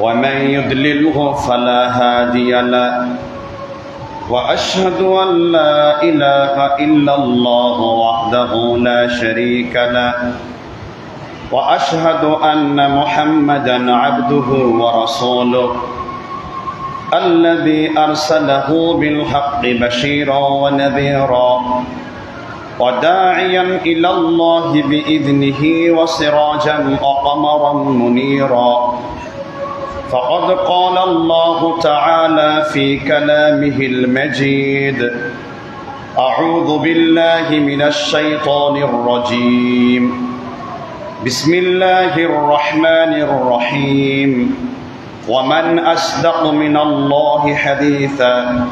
ومن يضلله فلا هادي له. وأشهد أن لا إله إلا الله وحده لا شريك له. وأشهد أن محمدا عبده ورسوله الذي أرسله بالحق بشيرا ونذيرا. وداعيا إلى الله بإذنه وسراجا وقمرا منيرا. فقد قال الله تعالى في كلامه المجيد أعوذ بالله من الشيطان الرجيم. بسم الله الرحمن الرحيم. ومن أصدق من الله حديثا.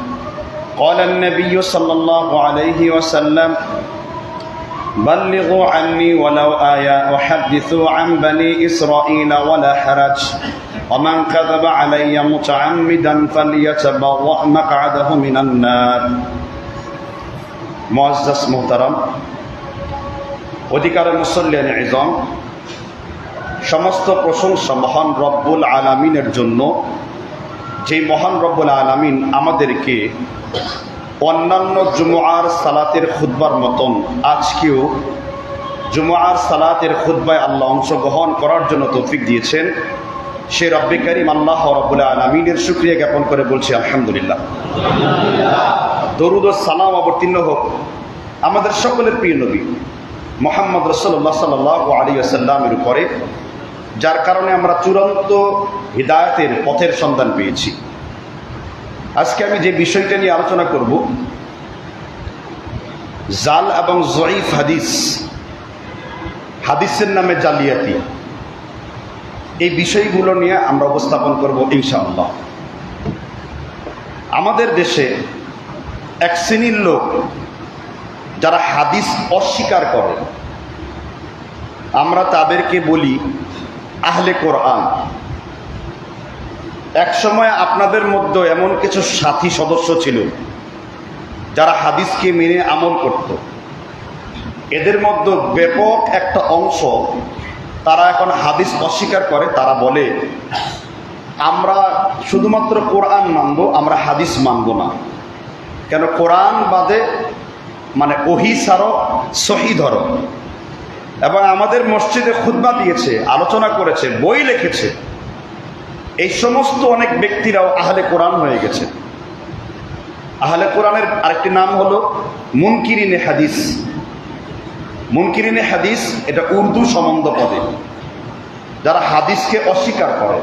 قال النبي صلى الله عليه وسلم بلغوا عني ولو آية وحدثوا عن بني إسرائيل ولا حرج ومن كذب علي متعمدا فليتبوأ مقعده من النار معزز محترم অধিকার মুসল্লিয়ান ইজম সমস্ত প্রশংসা মহান রব্বুল আলামিনের জন্য যে মহান রব্বুল আলামিন আমাদেরকে অন্যান্য জুমুয়ার সালাতের খুদ্বার মতন আজকেও জুমুয়ার সালাতের খুদ্বায় আল্লাহ অংশগ্রহণ করার জন্য তৌফিক দিয়েছেন। সে রব্বে করিম আল্লাহ রব্বুল আলমিনের সুক্রিয়া জ্ঞাপন করে বলছি, আলহামদুলিল্লাহ। দরুদ সালাম অবতীর্ণ হোক আমাদের সকলের প্রিয় নবী মোহাম্মদ রসল্লাহ সাল্লাহ আলী আসাল্লামের উপরে, যার কারণে আমরা চূড়ান্ত হৃদায়তের পথের সন্ধান পেয়েছি। আজকে আমি যে বিষয়টা নিয়ে আলোচনা করব, জাল এবং জয়ীফ হাদিস, হাদিসের নামে জালিয়াতি, এই বিষয়গুলো নিয়ে আমরা উপস্থাপন করব ইনশাআল্লাহ। আমাদের দেশে এক শ্রেণির লোক যারা হাদিস অস্বীকার করে, আমরা তাদেরকে বলি আহলে কোরআন। এক সময় আপনাদের মধ্যে এমন কিছু সাথী সদস্য ছিল, যারা হাদিসকে মেনে আমল করত। এদের মধ্যে ব্যাপক একটা অংশ তারা এখন হাদিস অস্বীকার করে, তারা বলে, আমরা শুধুমাত্র কোরআন মানব, আমরা হাদিস মানব না। কেন কোরআন বাদে মানে ওহি সারো সহি ধরো। এবং আমাদের মসজিদে খুদ্া দিয়েছে, আলোচনা করেছে, বই লিখেছে। এই সমস্ত অনেক ব্যক্তিরাও আহলে কোরআন হয়ে গেছে। আহলে কোরআনের আরেকটি নাম হলো মুনকিরিনে হাদিস। মুনকিরিনে হাদিস এটা উর্দু সম্বন্ধ পদে। যারা হাদিসকে অস্বীকার করে।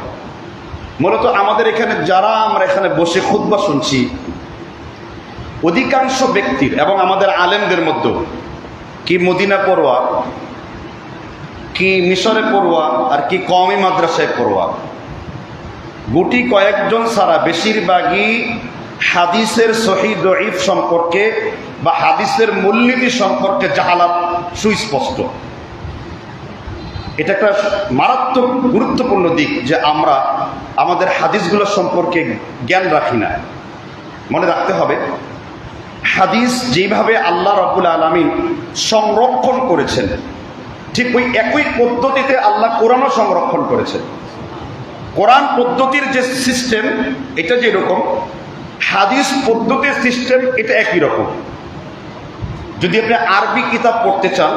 মূলত আমাদের এখানে যারা আমরা এখানে বসে খুদ্া শুনছি, অধিকাংশ ব্যক্তির এবং আমাদের আলেমদের মধ্যে কি মদিনা পড়োয়া, কি মিশরে পড়ুয়া, আর কি কমই মাদ্রাসায় পড়ুয়া গুটি কয়েকজন ছাড়া বেশিরভাগই হাদিসের সহি দইফ সম্পর্কে বা হাদিসের মূলনীতি সম্পর্কে জাহালাত সুস্পষ্ট। এটা একটা মারাত্মক গুরুত্বপূর্ণ দিক যে আমরা আমাদের হাদিসগুলো সম্পর্কে জ্ঞান রাখি না। মনে রাখতে হবে, হাদিস যেভাবে আল্লাহ রবুল আলমিন সংরক্ষণ করেছেন, ঠিক ওই একই পদ্ধতিতে আল্লাহ কোরআনও সংরক্ষণ করেছেন। কোরআন পদ্ধতির যে সিস্টেম, এটা যেরকম হাদিস পদ্ধতির সিস্টেম, এটা একই রকম। যদি আপনি আরবি কিতাব পড়তে চান,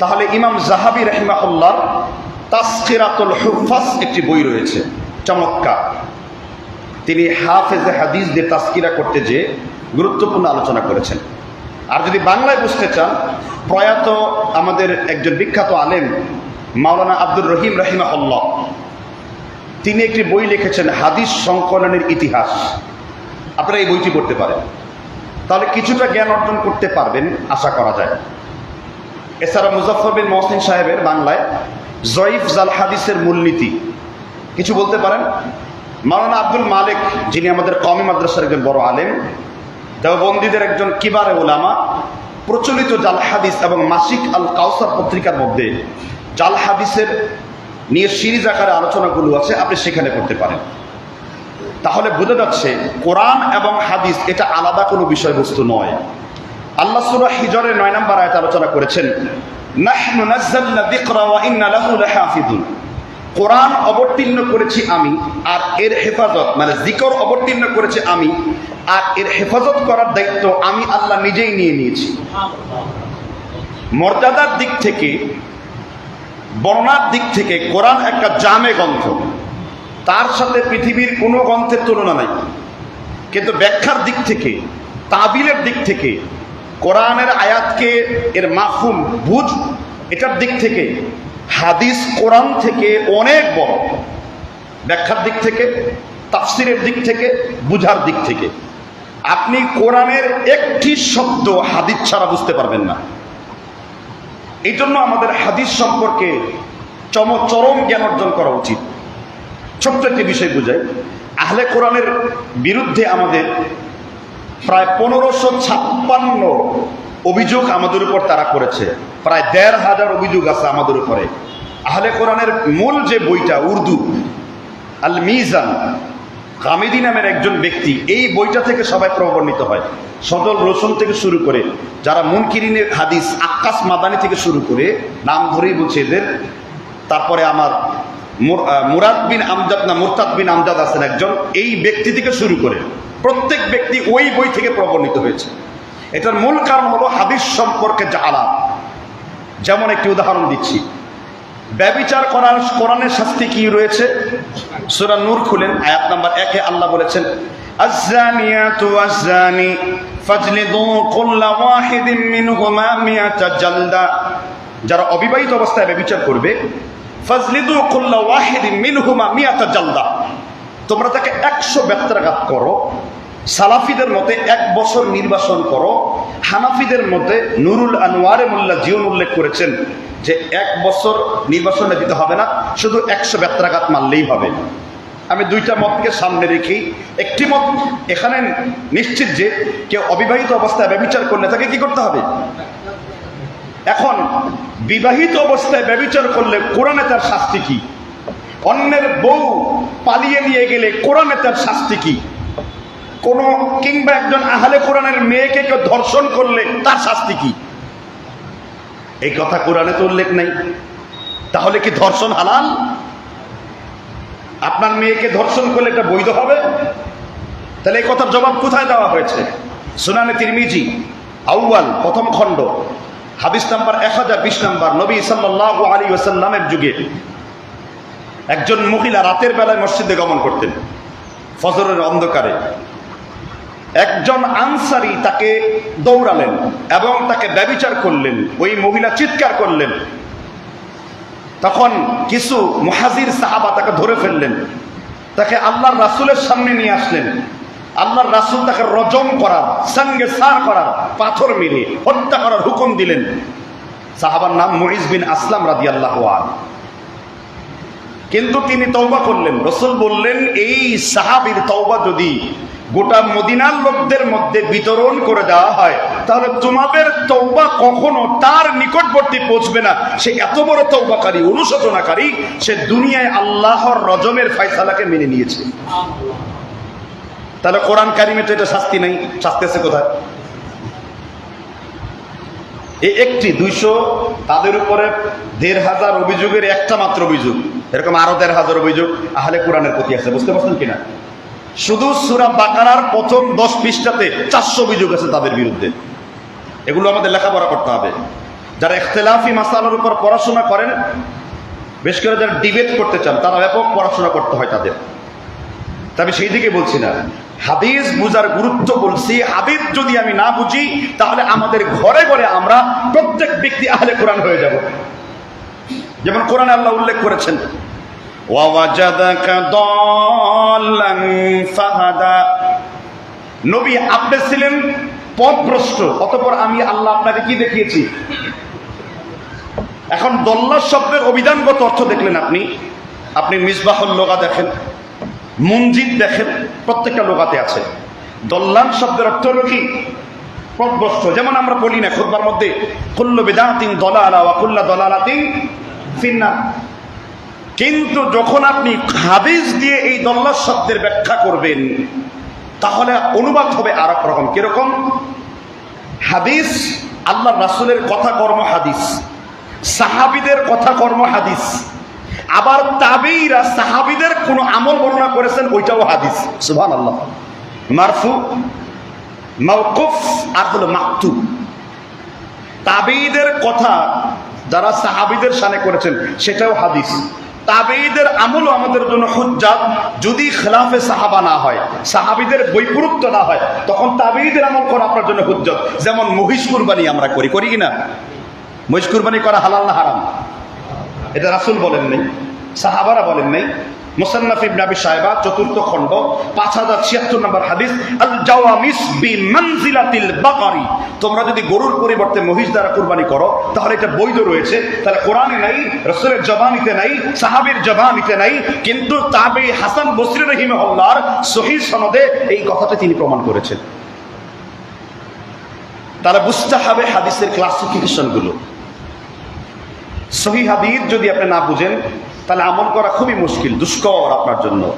তাহলে ইমাম জাহাবি রহমাহুল্লার তাসকিরাতুল হুফাস একটি বই রয়েছে, চমৎকার। তিনি হাফেজে হাদিসদের তাস্কিরা করতে যে গুরুত্বপূর্ণ আলোচনা করেছেন। আর যদি বাংলায় বুঝতে চান, প্রয়াত আমাদের একজন বিখ্যাত আলেম, মাওলানা আব্দুর রহিম রহিমাহুল্লাহ তিনি একটি বই লিখেছেন, হাদিস সংকলনের ইতিহাস। আপনারা এই বইটি পড়তে পারেন। তাহলে কিছুটা জ্ঞান অর্জন করতে পারবেন, আশা করা যায়। এছাড়া মুজফর বিন মহসিন সাহেবের বাংলায় জয়ীফ জাল হাদিসের মূলনীতি। কিছু বলতে পারেন? মাওলানা আব্দুল মালিক, যিনি আমাদের কমি মাদ্রাসার একজন বড় আলেম, দেওবন্দীদের একজন কিবারে ওলামা, প্রচলিত জাল হাদিস এবং মাসিক আল কাউসার পত্রিকার মধ্যে জাল হাদিসের নিয়ে সিরিজ আকারে আলোচনাগুলো আছে, আপনি সেখানে করতে পারেন। তাহলে বোঝা যাচ্ছে, কোরআন এবং হাদিস এটা আলাদা কোনো বিষয়বস্তু নয়। আল্লাহ সুরা হিজরের নয় নম্বর আয়াত আলোচনা করেছেন কোরআন অবতীর্ণ করেছি আমি, আর এর হেফাজত মানে জিকর অবতীর্ণ করেছি আমি, আর এর হেফাজত করার দায়িত্ব আমি আল্লাহ নিজেই নিয়ে নিয়েছি। মর্যাদার দিক থেকে বর্ণার দিক থেকে কোরআন একটা জামে গ্রন্থ। তার সাথে পৃথিবীর কোনো গ্রন্থের তুলনা নাই। কিন্তু ব্যাখ্যার দিক থেকে, তাবিলের দিক থেকে, কোরআনের আয়াতকে এর মাফুম বুঝ, এটার দিক থেকে হাদিস কোরআন থেকে অনেক বড়। ব্যাখ্যার দিক থেকে, তাফসিরের দিক থেকে, বুঝার দিক থেকে। আপনি কোরআনের একটি শব্দ হাদিস ছাড়া বুঝতে পারবেন না। এই জন্য আমাদের হাদিস সম্পর্কে চম চরম জ্ঞান অর্জন করা উচিত। ছোট্ট একটি বিষয় বুঝাই। আহলে কোরআনের বিরুদ্ধে আমাদের প্রায় পনেরোশো ছাপ্পান্ন অভিযোগ আমাদের উপর তারা করেছে। প্রায় দেড় হাজার অভিযোগ আছে আমাদের উপরে। আহলে কোরআনের মূল যে বইটা, উর্দু আল মিজান কামিদি নামের একজন ব্যক্তি, এই বইটা থেকে সবাই প্রবর্ণিত হয়। সজল রোশন থেকে শুরু করে, যারা মুনকিরিনের হাদিস আকাশ মাদানি থেকে শুরু করে, নাম ধরেই বলছে এদের। তারপরে আমার মুর- মুরাদ বিন আমজাদ না মুরতাদ বিন আমজাদ আছেন একজন। এই ব্যক্তি থেকে শুরু করে, প্রত্যেক ব্যক্তি ওই বই থেকে প্রবর্ণিত হয়েছে। এটার মূল কারণ হলো হাদিস সম্পর্কে জাহালাত যেমন একটি উদাহরণ দিচ্ছি। ব্যবিচার করার কোরআনের শাস্তি কি রয়েছে? সূরা নূর খুলেন, আয়াত নাম্বার একে আল্লাহ বলেছেন الزانيات والزاني فاجلدوا كل واحد منهما مئة جلدة যারা অবিবাহিত অবস্থায় ব্যবিচার করবে ফাজলিদু কুল্লা ওয়াহিদিন মিনহুমা মিয়াতা জালদা তোমরা তাকে একশো ব্যত্রাঘাত করো সালাফিদের মতে এক বছর নির্বাসন করো হানাফিদের মতে নুরুল আনোয়ারে মোল্লা জিয়ন উল্লেখ করেছেন যে এক বছর নির্বাসনে দিতে হবে না শুধু একশো ব্যত্রাঘাত মারলেই হবে আমি দুইটা মতকে সামনে রেখি। একটি মত এখানে নিশ্চিত যে কেউ অবিবাহিত অবস্থায় ব্যবচার করলে তাকে কি করতে হবে? এখন, বিবাহিত অবস্থায় ব্যবচার করলে কোরআনে তার শাস্তি কি? অন্যের বউ পালিয়ে নিয়ে গেলে কোরআনে তার শাস্তি কি? কোন কিংবা একজন আহলে কোরআনের মেয়েকে কেউ ধর্ষণ করলে তার শাস্তি কি? এই কথা কোরআনে তো উল্লেখ নেই। তাহলে কি ধর্ষণ হালাল? আপনার মেয়েকে ধর্ষণ করলে এটা বৈধ হবে? তাহলে এই কথার জবাব কোথায় দেওয়া হয়েছে? সুনানে তিরমিজি, আউয়াল, প্রথম খণ্ড, হাদিস নাম্বার এক হাজার বিশ নাম্বার, নবী সাল্লাহ আলী ওসাল্লামের যুগে। একজন মহিলা রাতের বেলায় মসজিদে গমন করতেন, ফজরের অন্ধকারে। একজন আনসারি তাকে দৌড়ালেন এবং তাকে ব্যবিচার করলেন। ওই মহিলা চিৎকার করলেন তখন কিছু মুহাজির সাহাবা তাকে ধরে ফেললেন। তাকে আল্লাহর রাসুলের সামনে নিয়ে আসলেন। আল্লাহর রাসুল তাকে রজম করার, সঙ্গে সার করার, পাথর মেরে হত্যা করার হুকুম দিলেন। সাহাবার নাম মহিজ বিন আসলাম রাদি আল্লাহ কিন্তু তিনি তৌবা করলেন। রসুল বললেন, এই সাহাবির তৌবা যদি গোটা মদিনার লোকদের মধ্যে বিতরণ করে দেওয়া হয়। তাহলে তোমাদের তৌবা কখনো তার নিকটবর্তী পৌঁছবে না। সে এত বড় তৌবাকারী অনুশোচনাকারী, সে দুনিয়ায় আল্লাহর রজমের ফয়সালাকে মেনে নিয়েছে। তাহলে কোরআন কারিমে তো এটা শাস্তি নেই। শাস্তি আছে কোথায়? এই একটি, দুইশো, তাদের উপরে দেড় হাজার অভিযোগের একটা মাত্র অভিযোগ। এরকম আরও দেড় হাজার অভিযোগ আহলে কোরআনের প্রতি আছে। বুঝতে পারছেন কিনা? শুধু সুরা বাকারার প্রথম দশ পৃষ্ঠাতে চারশো অভিযোগ আছে তাদের বিরুদ্ধে। এগুলো আমাদের লেখাপড়া করতে হবে। যারা ইখতলাফি মাসালার উপর পড়াশোনা করেন, বেশ করে যারা ডিবেট করতে চান, তারা ব্যাপক পড়াশোনা করতে হয় তাদের। তবে সেই দিকে বলছি না। হাদিস বুঝার গুরুত্ব বলছি, হাদিস যদি আমি না বুঝি, তাহলে আমাদের ঘরে ঘরে আমরা প্রত্যেক ব্যক্তি আহলে কোরআন হয়ে যাব। যেমন কোরআনে আল্লাহ উল্লেখ করেছেন নবী আপনি ছিলেন পথভ্রষ্ট, অতঃপর আমি আল্লাহ আপনাকে কি দেখিয়েছি? এখন দল্লার শব্দের অভিধানগত অর্থ দেখলেন আপনি। আপনি মিসবাহুল লোগা দেখেন মঞ্জিদ দেখেন, প্রত্যেকটা লোগাতে আছে। দল্লান শব্দের অর্থ হলো কি? পথভ্রষ্ট। যেমন আমরা বলি না খুদবার মধ্যে, কুল্লু বেদাতিন দলালা ওয়া কুল্লা দলালাতিন ফিন্না কিন্তু যখন আপনি হাদিস দিয়ে এই দল্লা শব্দের ব্যাখ্যা করবেন, তাহলে অনুবাদ হবে আর এক রকম। কীরকম? হাদিস, আল্লাহ রাসূলের কথা কর্ম হাদিস, সাহাবিদের কথা কর্ম হাদিস, আবার তাবেইরা সাহাবিদের কোনো আমল বর্ণনা করেছেন, ওইটাও হাদিস। সুবহান আল্লাহ মারফু, মাওকুফ আর হলো মাকতু তাবেইদের কথা যারা সাহাবিদের সানে করেছেন, সেটাও হাদিস। তাবেইদের আমলও আমাদের জন্য হুজ্জাত। যদি খেলাফে সাহাবা না হয়, সাহাবিদের বৈপুরুত্ব না হয়, তখন তাবেইদের আমল করা আপনার জন্য হুজ্জত। যেমন মহিষ কুরবানি আমরা করি করি কিনা? মহিষ কুরবানি করা হালাল না হারাম? এটা রাসুল বলেন নেই সাহাবারা বলেন নাই মুসান্নাফ ইবনে আবি সাহেবা চতুর্থ খণ্ড, পাঁচ হাজার ছিয়াত্তর নম্বর হাদিস আল জাওয়ামিস বি মানজিলাতিল বাকারি। তোমরা যদি গরুর পরিবর্তে মহিষ দ্বারা কুরবানি করো, তাহলে এটা বৈধ রয়েছে। তাহলে কোরআনে নাই, রসুলের জবানিতে নাই, সাহাবীর জবানিতে নাই, কিন্তু তাবে হাসান বসরি রহিমহল্লার সহি সনদে এই কথাটা তিনি প্রমাণ করেছেন। তারা বুঝতে হবে হাদিসের ক্লাসিফিকেশনগুলো সহি হাদিস যদি আপনি না বুঝেন তাহলে আমল করা খুবই মুশকিল, দুষ্কর আপনার জন্য।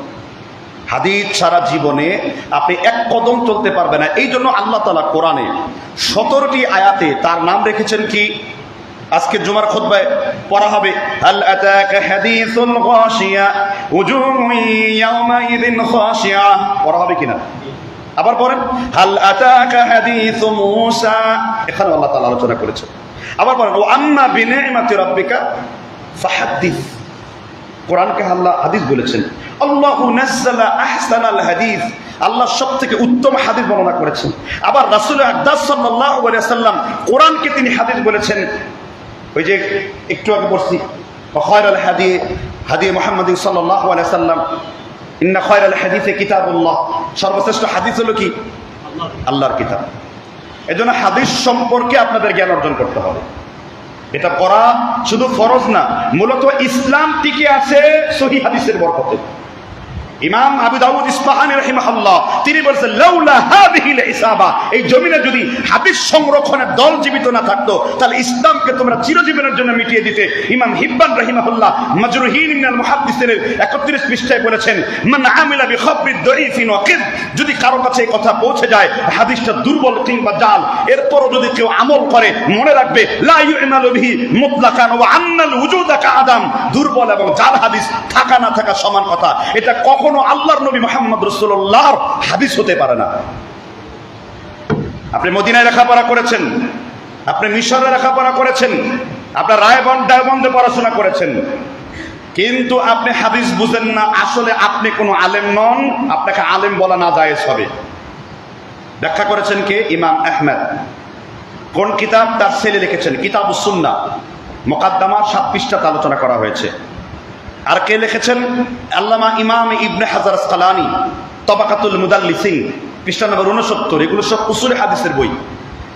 হাদিস সারা জীবনে আপনি এক কদম চলতে পারবেন না। এই জন্য আল্লাহ তালা কোরআনে সতেরোটি আয়াতে তার নাম রেখেছেন কি? আজকে জুমার খুতবায় পড়া হবে খাশিয়া। পড়া হবে কিনা? আবার পড়েন, হাল আতাকা মূসা। এখানে আল্লাহ তাআলা আলোচনা করেছেন। আবার পড়েন ও আম্মা বিনিমাতি রাব্বিকা কোরআনকে আল্লাহ হাদিস বলেছেন। আল্লাহু আল্লাহ সব থেকে উত্তম হাদিস বর্ণনা করেছেন। আবার রাসুল আকদাস সাল্লাল্লাহু আলাইহি সাল্লাম কোরআনকে তিনি হাদিস বলেছেন। ওই যে একটু আগে পড়ছি, খয়রাল হাদি হাদি মুহাম্মদ আলাইহি সাল্লাম ইন্না খয়রাল হাদিসে কিতাবুল্লাহ। সর্বশ্রেষ্ঠ হাদিস হলো কি? আল্লাহর কিতাব। এজন্য হাদিস সম্পর্কে আপনাদের জ্ঞান অর্জন করতে হবে। এটা করা শুধু ফরজ না মূলত ইসলাম টিকে আছে সহি হাদিসের বরকতে। ইমাম আবু দাউদ ইসফাহানি রাহিমাহুল্লাহ, তিনি বলছেন, লাউলা হাদিহিল ইসাবা এই জমিনে যদি হাদিস সংরক্ষণের দল জীবিত না থাকতো, তাহলে ইসলামকে তোমরা চিরজীবনের জন্য মিটিয়ে দিতে। ইমাম হিব্বান রাহিমাহুল্লাহ, মাজরুহিন মিনাল মুহাদ্দিসিনের 31 পৃষ্ঠায় বলেছেন, মান আমিলা বি খাবরি দাইফিন ওয়া কিদ যদি কারও কাছে এই কথা পৌঁছে যায়, হাদিসটা দুর্বল কিংবা জাল, এরপরও যদি কেউ আমল করে, মনে রাখবে, লা ইউমালু বিহি মুতলাকান ওয়া আন্নাল উজুদা কাআদাম দুর্বল এবং জাল হাদিস থাকা না থাকা সমান কথা। এটা কখনো আল্লাহর নবী মোহাম্মদ রসুল্লাহর হাদিস হতে পারে না। আপনি মদিনায় লেখাপড়া করেছেন, আপনি মিশরে লেখাপড়া করেছেন, আপনার রায়বন্দ ডায়বন্দে পড়াশোনা করেছেন, কিন্তু আপনি হাদিস বুঝেন না, আসলে আপনি কোনো আলেম নন, আপনাকে আলেম বলা না যায় হবে। ব্যাখ্যা করেছেন কে? ইমাম আহমেদ। কোন কিতাব তার ছেলে লিখেছেন? কিতাব সুন্না মোকাদ্দামার সাত পৃষ্ঠাতে আলোচনা করা হয়েছে। আর কে লিখেছেন? আল্লামা ইমাম ইবনে হাজার সালানি তবাকাতুল মুদাল্লিসিং পৃষ্ঠা নম্বর উনসত্তর এগুলো সব উসুল হাদিসের বই।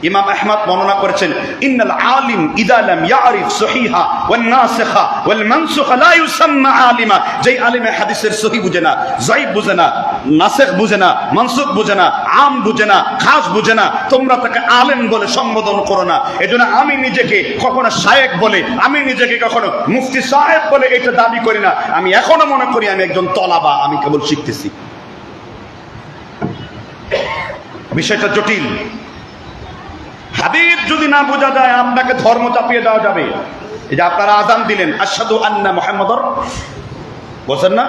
ইমাম আহমদ বর্ণনা করেছেন, ইন্নাল আলিম ইদা লাম ইয়ারিফ সহিহা ওয়াল নাসিখা ওয়াল মানসুখা লা ইউসাম্মা আলিমা। যেই আলিমে হাদিসের সহি বুঝে না যায়েব বুঝে না নাসিখ বুঝে না, মানসুখ বুঝে না, আম বুঝে না খাস বুঝে না, তোমরা তাকে আলেম বলে সম্বোধন করো না। এজন্য আমি নিজেকে কখনো শায়েক বলে, আমি নিজেকে কখনো মুফতি সাহেব বলে এটা দাবি করি না। আমি এখনও মনে করি আমি একজন তলাবা, আমি কেবল শিখতেছি। বিষয়টা জটিল। হাদিস যদি না বোঝা যায়, আপনাকে ধর্ম চাপিয়ে দেওয়া যাবে। এই যে আপনারা আজান দিলেন আসাদু আন্না মোহাম্মদর বলছেন না?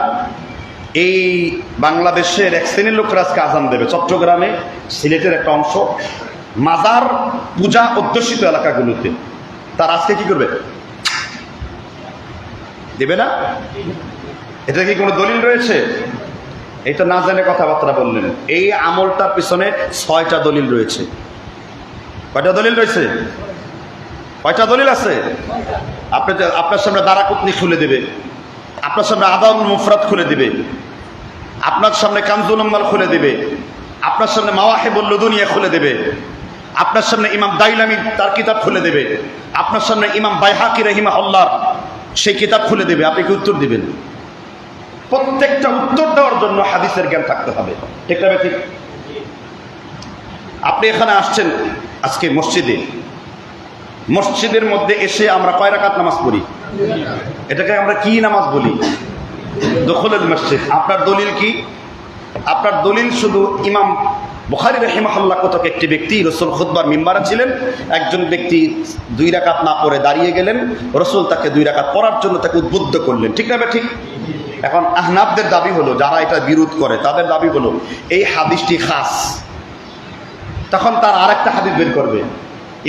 এই বাংলাদেশের এক শ্রেণির লোকরা আজকে আজান দেবে। চট্টগ্রামে সিলেটের একটা অংশ। মাজার পূজা অধ্যুষিত এলাকাগুলোতে। তার আজকে কি করবে? দেবে না? এটা কি কোনো দলিল রয়েছে? এটা না জেনে কথাবার্তা বললেন। এই আমলটার পিছনে ছয়টা দলিল রয়েছে। কয়টা দলিল রয়েছে? কয়টা দলিল আছে? আপনি আপনার সামনে দারাকুতনি খুলে দেবে। আপনার সামনে আদাউল মুফরাত খুলে দিবে। আপনার সামনে কামজুল উম্মাল খুলে দিবে। আপনার সামনে মাওয়াহেবুল লুদুনিয়া খুলে দেবে। আপনার সামনে ইমাম দাইলামি তার কিতাব খুলে দেবে। আপনার সামনে ইমাম বাইহাকি রহিমা আল্লাহর সেই কিতাব খুলে দেবে। আপনি কি উত্তর দিবেন? প্রত্যেকটা উত্তর দেওয়ার জন্য হাদিসের জ্ঞান থাকতে হবে। ঠিক না ঠিক? আপনি এখানে আসছেন আজকে মসজিদে। মসজিদের মধ্যে এসে আমরা কয় রাকাত নামাজ পড়ি? এটাকে আমরা কি নামাজ বলি? দখলের মসজিদ। আপনার দলিল কি? আপনার দলিল শুধু ইমাম বুখারি রহিমাহুল্লাহ কতক একটি ব্যক্তি রসুল খুদ্বার মিম্বারা ছিলেন, একজন ব্যক্তি দুই রাকাত না পড়ে দাঁড়িয়ে গেলেন, রসুল তাকে দুই রাকাত পড়ার জন্য তাকে উদ্বুদ্ধ করলেন। ঠিক না ঠিক? এখন আহনাবদের দাবি হলো, যারা এটা বিরোধ করে, তাদের দাবি হলো, এই হাদিসটি খাস। তখন তার আরেকটা হাদিস বের করবে।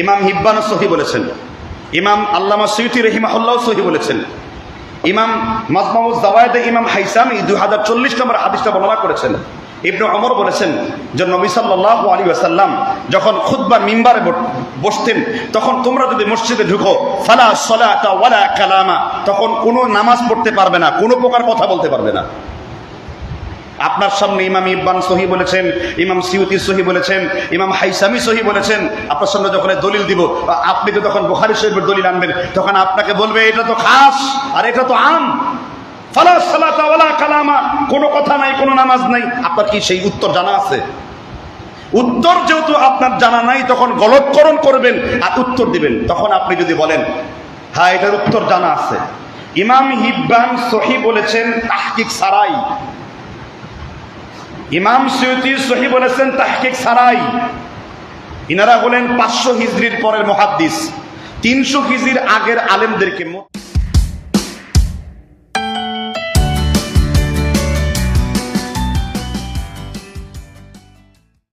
ইমাম হিব্বান সহি বলেছেন। ইমাম আল্লামা সৈয়দি রহিমাহুল্লাহ সহি বলেছেন। ইমাম মাজমাউজ জাওয়ায়দে ইমাম হাইসামি দুই হাজার চল্লিশ নম্বর হাদিসটা বর্ণনা করেছেন। ইবনু অমর বলেছেন যে নবী সাল্লাহ আলী আসাল্লাম যখন খুদ্বার মিম্বারে বসতেন, তখন তোমরা যদি মসজিদে ঢুকো, ফালা ওয়ালা কালামা, তখন কোনো নামাজ পড়তে পারবে না, কোনো প্রকার কথা বলতে পারবে না। আপনার সামনে ইমাম ইব্বান সহি বলেছেন, ইমাম সিউতি সহি বলেছেন, ইমাম হাইসামি সহি বলেছেন, আপনার সামনে যখন দলিল দিব আপনি তো তখন বুখারি শরীফের দলিল আনবেন, তখন আপনাকে বলবে, এটা তো খাস আর এটা তো আম। কালামা, কোনো কথা নাই, কোনো নামাজ নাই। আপনার কি সেই উত্তর জানা আছে? উত্তর যেহেতু আপনার জানা নাই, তখন গলতকরণ করবেন আর উত্তর দিবেন। তখন আপনি যদি বলেন হ্যাঁ এটার উত্তর জানা আছে। ইমাম হিব্বান সহি বলেছেন, তাহকিক সারাই। ইমাম সৈয়দি সহি বলেছেন, তাহকিক সারাই। ইনারা হলেন পাঁচশো হিজড়ির পরের মহাদ্দিস। তিনশো হিজড়ির আগের আলেমদেরকে